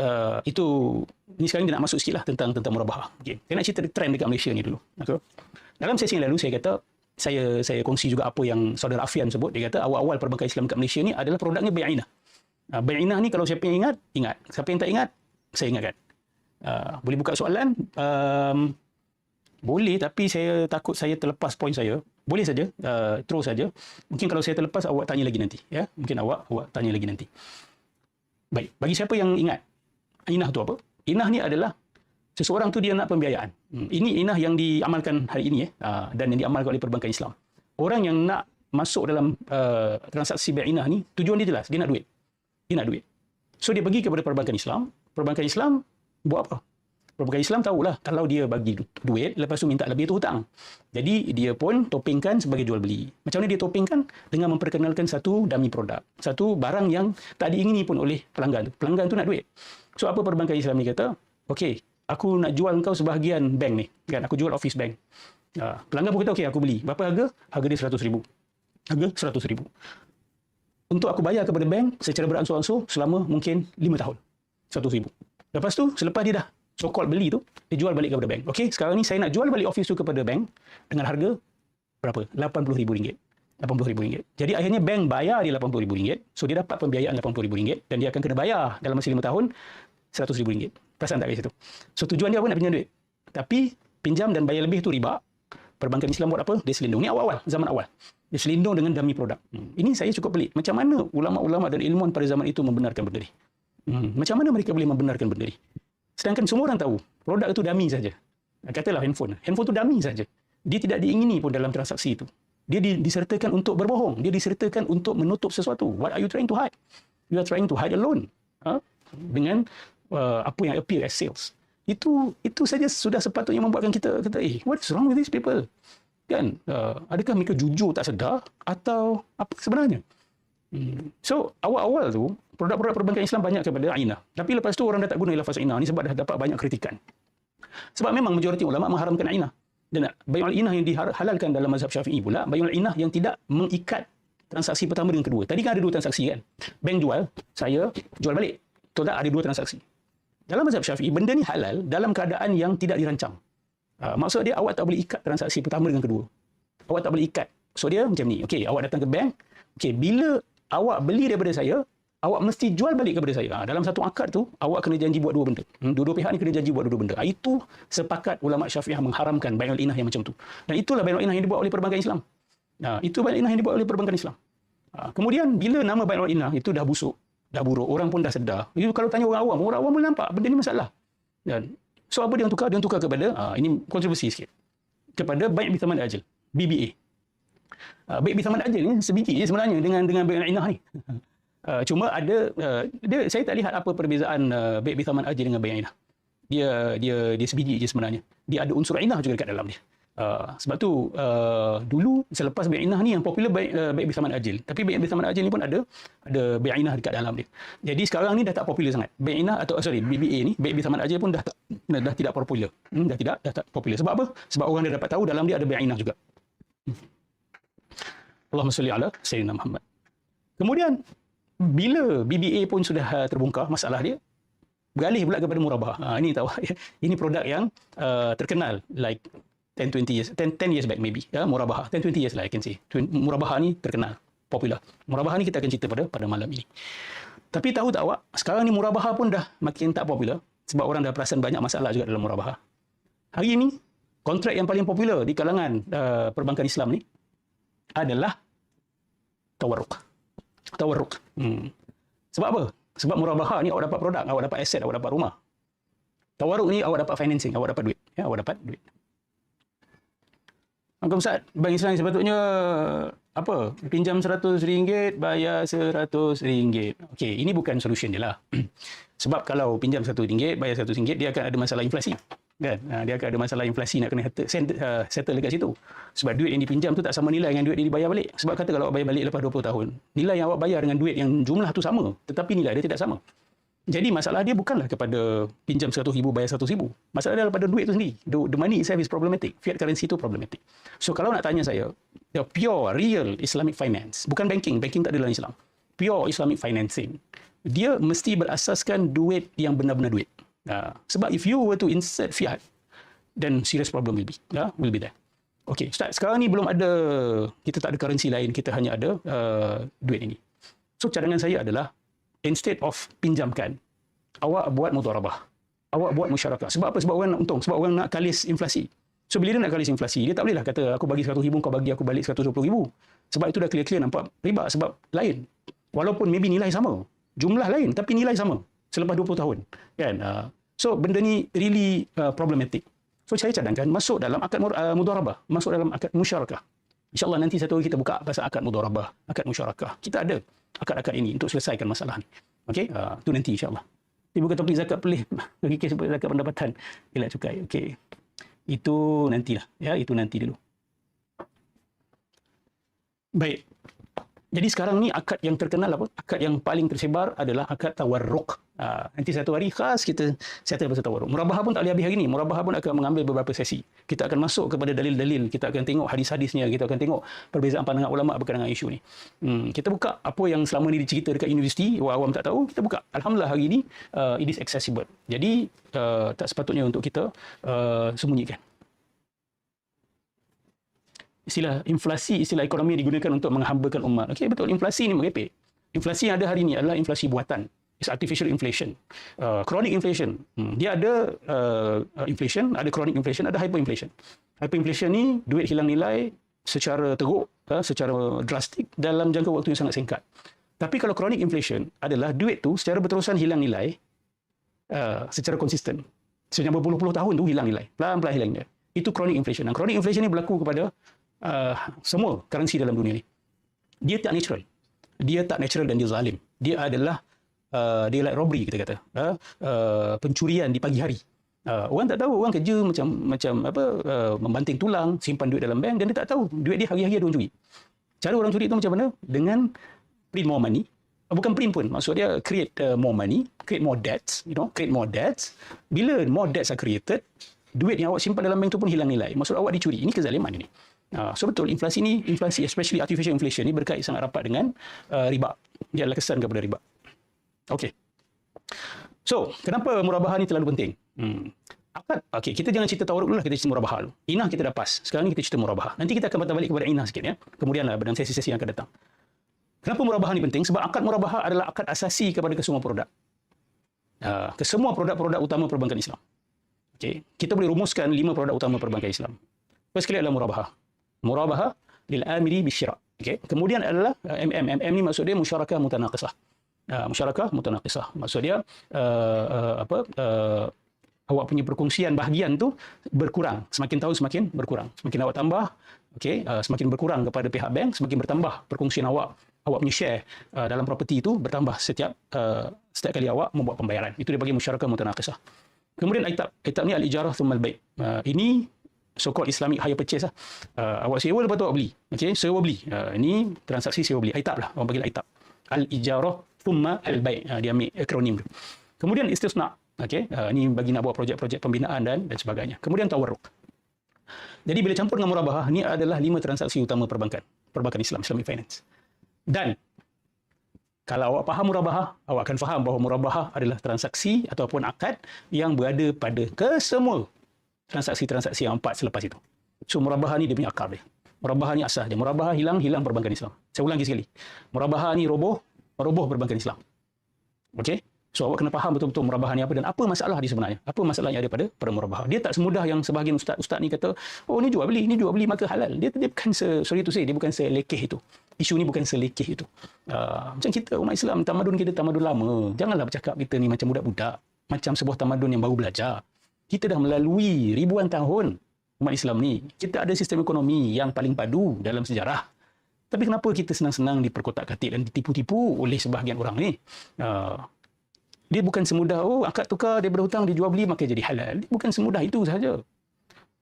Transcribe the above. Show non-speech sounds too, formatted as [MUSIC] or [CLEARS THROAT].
uh, itu ni sekarang dia nak masuk sikit lah tentang tentang murabahah. Okay. Saya nak cerita trend dekat Malaysia ni dulu. Okay. Dalam sesi yang lalu saya kata saya saya kongsi juga apa yang saudara Afian sebut. Dia kata awal-awal perbankan Islam dekat Malaysia ni adalah produknya Bay'inah. Uh, Bay'inah ni kalau siapa yang ingat, ingat. Siapa yang tak ingat, saya ingatkan. Uh, boleh buka soalan? Um, boleh tapi saya takut saya terlepas poin saya. Boleh saja, uh, terus saja. Mungkin kalau saya terlepas awak tanya lagi nanti, ya. Mungkin awak awak tanya lagi nanti. Baik, bagi siapa yang ingat inah tu apa? Inah ni adalah seseorang tu dia nak pembiayaan. Hmm. Ini inah yang diamalkan hari ini eh uh, dan yang diamalkan oleh perbankan Islam. Orang yang nak masuk dalam uh, transaksi bai inah ni tujuan dia jelas, dia nak duit. Dia nak duit. So dia pergi kepada perbankan Islam, perbankan Islam buat apa? Perbankan Islam tahulah kalau dia bagi duit lepas tu minta lebih tu hutang. Jadi dia pun topengkan sebagai jual beli. Macam mana dia topengkan? Dengan memperkenalkan satu dummy produk. Satu barang yang tak diingini pun oleh pelanggan tu. Pelanggan tu nak duit. So apa perbankan Islam ni kata? Okey, aku nak jual kau sebahagian bank ni. Kan aku jual office bank. Uh, pelanggan pun kata okey aku beli. Berapa harga? Harga dia 100 ribu. Harga 100 ribu. Untuk aku bayar kepada bank secara beransur-ansur selama mungkin 5 tahun. 100 ribu. Lepas tu selepas dia dah so called beli tu dia jual balik kepada bank okey sekarang ni saya nak jual balik office tu kepada bank dengan harga berapa RM80,000 RM80,000 jadi akhirnya bank bayar dia RM80,000 so dia dapat pembiayaan RM80,000 dan dia akan kena bayar dalam masa 5 tahun RM100,000 perasan tak kat situ? So tujuan dia apa? Nak pinjam duit. Tapi pinjam dan bayar lebih tu riba. Perbankan Islam buat apa? Dia selindung. Ni awal-awal zaman awal. Dia selindung dengan dummy produk hmm. ini saya cukup pelik. Macam mana ulama-ulama dan ilmuwan pada zaman itu membenarkan benda ni? Hmm. macam mana mereka boleh membenarkan benda ni? Sedangkan semua orang tahu produk itu dummy saja. Katalah handphone. Handphone itu dummy saja. Dia tidak diingini pun dalam transaksi itu. Dia disertakan untuk berbohong. Dia disertakan untuk menutup sesuatu. What are you trying to hide? You are trying to hide a loan. Ha? Dengan uh, apa yang appear as sales. Itu itu saja sudah sepatutnya membuatkan kita kata, eh, what is wrong with these people? Kan? Uh, adakah mereka jujur tak sedar? Atau apa sebenarnya? Hmm. So, awal-awal tu, produk-produk perbankan Islam banyak kepada Ainah. Tapi lepas tu orang dah tak guna lafaz Ainah ni sebab dah dapat banyak kritikan. Sebab memang majoriti ulama mengharamkan Ainah. Dan bayul Ainah yang dihalalkan dalam mazhab Syafi'i pula, bayul Ainah yang tidak mengikat transaksi pertama dengan kedua. Tadi kan ada dua transaksi kan? Bank jual, saya jual balik. Betul tak? Ada dua transaksi. Dalam mazhab Syafi'i, benda ni halal dalam keadaan yang tidak dirancang. Uh, maksud dia, awak tak boleh ikat transaksi pertama dengan kedua. Awak tak boleh ikat. So dia macam ni. Okey, awak datang ke bank. Okey, bila awak beli daripada saya, awak mesti jual balik kepada saya. Ha, dalam satu akad tu, awak kena janji buat dua benda. Hmm, dua-dua pihak ni kena janji buat dua-dua benda. Ha, itu sepakat ulama syafi'ah mengharamkan bayul inah yang macam tu. Dan itulah bayul inah yang dibuat oleh perbankan Islam. Ha, itu bayul inah yang dibuat oleh perbankan Islam. Ha, kemudian, bila nama bayul inah itu dah busuk, dah buruk, orang pun dah sedar. Itu kalau tanya orang awam, orang awam boleh nampak benda ni masalah. Dan, so, apa dia tukar? Dia tukar kepada, ha, ini kontroversi sikit, kepada baik bitaman ajal, BBA. Ha, baik bitaman ajal ni sebiji je sebenarnya dengan dengan bayul inah ni. [LAUGHS] Uh, cuma ada uh, dia saya tak lihat apa perbezaan uh, baik bithaman aji dengan bayan inah. Dia dia dia sebiji je sebenarnya. Dia ada unsur inah juga dekat dalam dia. Uh, sebab tu uh, dulu selepas inah ni yang popular baik uh, baik bithaman ajil. Tapi baik bithaman ajil ni pun ada ada inah dekat dalam dia. Jadi sekarang ni dah tak popular sangat. Inah atau sorry BBA ni baik bithaman ajil pun dah tak dah tidak popular. Hmm, dah tidak dah tak popular. Sebab apa? Sebab orang dah dapat tahu dalam dia ada inah juga. Hmm. Allahumma salli ala sayyidina Muhammad. Kemudian bila BBA pun sudah uh, terbongkar masalah dia beralih pula kepada murabah. Ha, ini tahu. [LAUGHS] Ini produk yang uh, terkenal like 10 20 years 10 10 years back maybe. Ya murabah. 10 20 years lah I can say. Murabah ni terkenal popular. Murabah ni kita akan cerita pada pada malam ini. Tapi tahu tak awak? Sekarang ni murabah pun dah makin tak popular sebab orang dah perasan banyak masalah juga dalam murabah. Hari ini kontrak yang paling popular di kalangan uh, perbankan Islam ni adalah tawarruk tawarruk. Hmm. Sebab apa? Sebab murabahah ni awak dapat produk, awak dapat aset, awak dapat rumah. Tawarruk ni awak dapat financing, awak dapat duit. Ya, awak dapat duit. Maka Ustaz, Bank Islam sepatutnya apa? Pinjam RM100, bayar RM100. Okey, ini bukan solution dia lah. [CLEARS THROAT] Sebab kalau pinjam RM100, bayar RM100, dia akan ada masalah inflasi kan? Ha, dia akan ada masalah inflasi nak kena settle, uh, settle dekat situ. Sebab duit yang dipinjam tu tak sama nilai dengan duit yang dibayar balik. Sebab kata kalau awak bayar balik lepas 20 tahun nilai yang awak bayar dengan duit yang jumlah tu sama tetapi nilai dia tidak sama. Jadi masalah dia bukanlah kepada pinjam RM100,000 bayar RM100,000 masalah dia pada duit tu sendiri. The, money itself is problematic. Fiat currency tu problematic. So kalau nak tanya saya the pure real Islamic finance bukan banking banking tak ada dalam Islam. Pure Islamic financing, dia mesti berasaskan duit yang benar-benar duit. Uh, sebab if you were to insert fiat, then serious problem will be, uh, will be there. Okay, Ustaz, sekarang ni belum ada, kita tak ada currency lain, kita hanya ada uh, duit ini. So, cadangan saya adalah, instead of pinjamkan, awak buat mutarabah. Awak buat masyarakat. Sebab apa? Sebab orang nak untung. Sebab orang nak kalis inflasi. So, bila dia nak kalis inflasi, dia tak bolehlah kata, aku bagi 100 ribu, kau bagi aku balik 120 ribu. Sebab itu dah clear-clear nampak riba. Sebab lain. Walaupun maybe nilai sama. Jumlah lain, tapi nilai sama. Selepas 20 tahun. Kan? Uh, so, benda ni really uh, problematic. So saya cadangkan masuk dalam akad uh, mudarabah, masuk dalam akad musyarakah. InsyaAllah nanti satu hari kita buka pasal akad mudarabah, akad musyarakah. Kita ada akad-akad ini untuk selesaikan masalah ni. Okey, uh, tu nanti insyaAllah. Ini bukan topik zakat [LAUGHS] pelih, bagi kes zakat pendapatan. Elak cukai. Okey. Itu nantilah. Ya, itu nanti dulu. Baik. Jadi sekarang ni akad yang terkenal apa? Akad yang paling tersebar adalah akad tawarruk. Uh, nanti satu hari khas kita settle pasal tawarruk. Murabahah pun tak boleh habis hari ni. Murabahah pun akan mengambil beberapa sesi. Kita akan masuk kepada dalil-dalil. Kita akan tengok hadis-hadisnya. Kita akan tengok perbezaan pandangan ulama berkaitan dengan isu ni. Hmm, kita buka apa yang selama ni dicerita dekat universiti, orang awam tak tahu, kita buka. Alhamdulillah hari ni uh, it is accessible. Jadi uh, tak sepatutnya untuk kita uh, sembunyikan istilah inflasi, istilah ekonomi digunakan untuk menghambakan umat. Okey, betul. Inflasi ini merepek. Inflasi yang ada hari ini adalah inflasi buatan. It's artificial inflation. Uh, chronic inflation. Hmm. Dia ada uh, inflation, ada chronic inflation, ada hyperinflation. Hyperinflation ni duit hilang nilai secara teruk, uh, secara drastik dalam jangka waktu yang sangat singkat. Tapi kalau chronic inflation adalah duit tu secara berterusan hilang nilai uh, secara konsisten. Selama berpuluh-puluh tahun tu hilang nilai. Pelan-pelan hilang nilai. Itu chronic inflation. Dan chronic inflation ni berlaku kepada uh, semua currency dalam dunia ni. Dia tak natural. Dia tak natural dan dia zalim. Dia adalah uh, like robbery kita kata. Uh, uh, pencurian di pagi hari. Uh, orang tak tahu orang kerja macam macam apa uh, membanting tulang, simpan duit dalam bank dan dia tak tahu duit dia hari-hari ada orang curi. Cara orang curi itu macam mana? Dengan print more money. Uh, bukan print pun. Maksud dia create uh, more money, create more debts, you know, create more debts. Bila more debts are created, duit yang awak simpan dalam bank tu pun hilang nilai. Maksud awak dicuri. Ini kezaliman ini. Uh, so betul inflasi ni inflasi especially artificial inflation ni berkait sangat rapat dengan uh, riba. Dia adalah kesan kepada riba. Okey. So, kenapa murabahah ni terlalu penting? Hmm. Akad. Okey, kita jangan cerita tawaruk dulu lah, kita cerita murabahah dulu. Inah kita dah pas. Sekarang ni kita cerita murabahah. Nanti kita akan patah balik kepada inah sikit ya. Kemudianlah dalam sesi-sesi yang akan datang. Kenapa murabahah ni penting? Sebab akad murabahah adalah akad asasi kepada kesemua produk. Uh, kesemua produk-produk utama perbankan Islam. Okey, kita boleh rumuskan lima produk utama perbankan Islam. First sekali adalah murabahah murabaha lil amiri bisyira. Okey. Kemudian adalah uh, MM. MM ni maksud dia musyarakah mutanaqisah. Uh, musyarakah mutanaqisah. Maksud dia uh, uh, apa uh, awak punya perkongsian bahagian tu berkurang. Semakin tahun semakin berkurang. Semakin awak tambah, okey, uh, semakin berkurang kepada pihak bank, semakin bertambah perkongsian awak. Awak punya share uh, dalam properti itu bertambah setiap uh, setiap kali awak membuat pembayaran. Itu dia bagi musyarakah mutanaqisah. Kemudian aitab. Aitab ni al-ijarah thumma al-bai'. Uh, ini so-called Islamic hire purchase lah. Uh, awak sewa lepas tu awak beli. Okay, sewa beli. Uh, ini transaksi sewa beli. Aitab lah. Orang panggil aitab. Al-ijarah thumma al-bay' uh, dia ambil akronim tu. Kemudian istisna. Okay, ini bagi nak buat projek-projek pembinaan dan dan sebagainya. Kemudian tawarruk. Jadi bila campur dengan murabahah, ini adalah lima transaksi utama perbankan. Perbankan Islam, Islamic Finance. Dan kalau awak faham murabahah, awak akan faham bahawa murabahah adalah transaksi ataupun akad yang berada pada kesemua transaksi-transaksi yang empat selepas itu. So murabahah ni dia punya akar dia. Murabahah ni asas dia. Murabahah hilang, hilang perbankan Islam. Saya ulangi sekali. Murabahah ni roboh, roboh perbankan Islam. Okey? So awak kena faham betul-betul murabahah ni apa dan apa masalah dia sebenarnya. Apa masalah yang ada pada murabahah. Dia tak semudah yang sebahagian ustaz-ustaz ni kata, oh ni jual beli, ni jual beli maka halal. Dia dia bukan se, sorry to say, dia bukan selekeh itu. Isu ni bukan selekeh itu. Uh, macam kita umat Islam, tamadun kita tamadun lama. Janganlah bercakap kita ni macam budak-budak. Macam sebuah tamadun yang baru belajar kita dah melalui ribuan tahun umat Islam ni. Kita ada sistem ekonomi yang paling padu dalam sejarah. Tapi kenapa kita senang-senang diperkotak-katik dan ditipu-tipu oleh sebahagian orang ni? Uh, dia bukan semudah, oh akad tukar daripada hutang dijual beli maka jadi halal. Dia bukan semudah itu sahaja.